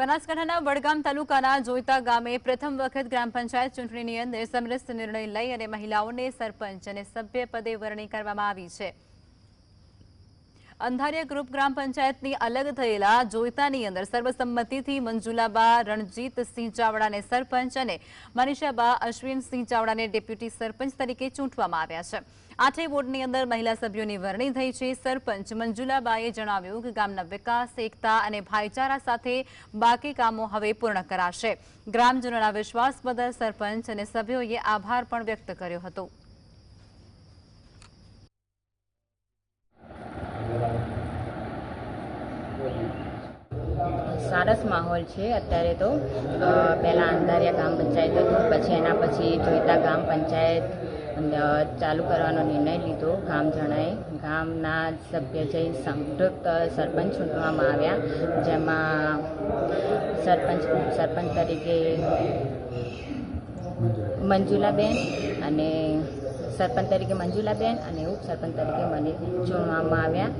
બનાસકાંઠાના વડગામ તાલુકાના જોઈતા ગામે પ્રથમ વખત ગ્રામ પંચાયત ચૂંટણીની અંદર સમરસ નિર્ણય લઈ અને મહિલાઓને સરપંચ અને સભ્ય પદે વરણી કરવામાં આવી છે. અંધારિયા ગ્રુપ ગ્રામ પંચાયતની અલગ થયેલા જોઈતાની અંદર સર્વસંમતિથી મંજુલાબા રણજીતસિંહ ચાવડાને સરપંચ અને મનીષાબા અશ્વિનસિંહ ચાવડાને ડેપ્યુટી સરપંચ તરીકે ચૂંટવામાં આવ્યા છે. આઠેય વોર્ડની અંદર મહિલા સભ્યોની વરણી થઈ છે. સરપંચ મંજુલાબાએ જણાવ્યું કે ગામના વિકાસ, એકતા અને ભાઈચારા સાથે બાકી કામો હવે પૂર્ણ કરાશે. ગ્રામજનોના વિશ્વાસ બદલ સરપંચ અને સભ્યોએ આભાર પણ વ્યક્ત કર્યો હતો. સરસ માહોલ છે અત્યારે તો. પહેલાં અંધારિયા ગામ પંચાયત હતું, પછી એના પછી જોઈતા ગ્રામ પંચાયત ચાલુ કરવાનો નિર્ણય લીધો. ગામ જણાએ ગામના સભ્ય જઈ સંયુક્ત સરપંચ ચૂંટવામાં આવ્યા, જેમાં સરપંચ સરપંચ તરીકે મંજુલાબેન અને સરપંચ તરીકે મંજુલાબેન અને ઉપસરપંચ તરીકે મને ચૂંટવામાં આવ્યા.